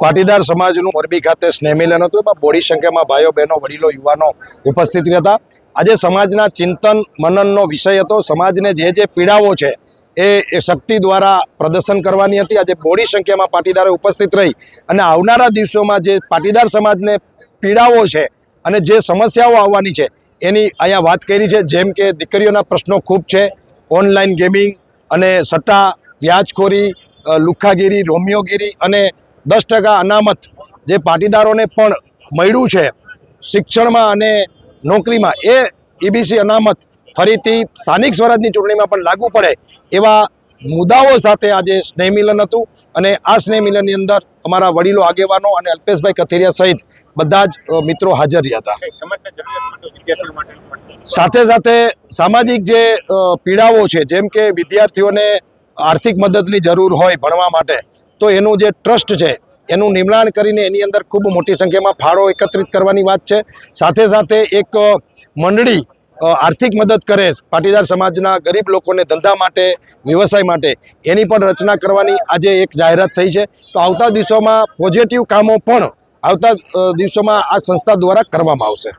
પાટીદાર સમાજનું મોરબી ખાતે સ્નેહમિલન હતું. એમાં બોડી સંખ્યામાં ભાઈઓ, બહેનો, વડીલો, યુવાનો ઉપસ્થિત હતા આજે સમાજના ચિંતન, મનનનો વિષય હતો. સમાજને જે જે પીડાઓ છે, એ શક્તિ દ્વારા પ્રદર્શન કરવાની હતી. આજે બોડી સંખ્યામાં પાટીદારો ઉપસ્થિત રહી અને આવનારા દિવસોમાં જે પાટીદાર સમાજને પીડાઓ છે અને જે સમસ્યાઓ આવવાની છે, એની અહીંયા વાત કરી છે. જેમ કે દીકરીઓના પ્રશ્નો ખૂબ છે. ઓનલાઈન ગેમિંગ અને સટ્ટા, વ્યાજખોરી લુખાગીરી રોમિયોગીરી અને દસ ટકા અનામત જે પાટીદારોને પણ મળ્યું છે શિક્ષણમાં અને નોકરીમાં એ ઈબીસી અનામત ફરીથી સ્થાનિક સ્વરાજની ચૂંટણીમાં પણ લાગુ પડે એવા મુદ્દાઓ સાથે આજે સ્નેહ મિલન હતું અને આ સ્નેહ મિલનની અંદર અમારા વડીલો આગેવાનો અને અલ્પેશભાઈ કથિરિયા સહિત બધા જ મિત્રો હાજર રહ્યા હતા. સાથે સાથે સામાજિક જે પીડાઓ છે જેમ કે વિદ્યાર્થીઓને આર્થિક મદદની જરૂર હોય ભણવા માટે તો એનું જે ટ્રસ્ટ છે, એનું નિર્માણ કરીને એની અંદર ખૂબ મોટી સંખ્યામાં ફાળો એકત્રિત કરવાની વાત છે. સાથે સાથે એક મંડળી આર્થિક મદદ કરે પાટીદાર સમાજના ગરીબ લોકોને ધંધા માટે, વ્યવસાય માટે, એની પણ રચના કરવાની આજે એક જાહેરાત થઈ છે. તો આવતા દિવસોમાં પોઝિટિવ કામો પણ આવતા દિવસોમાં આ સંસ્થા દ્વારા કરવામાં આવશે.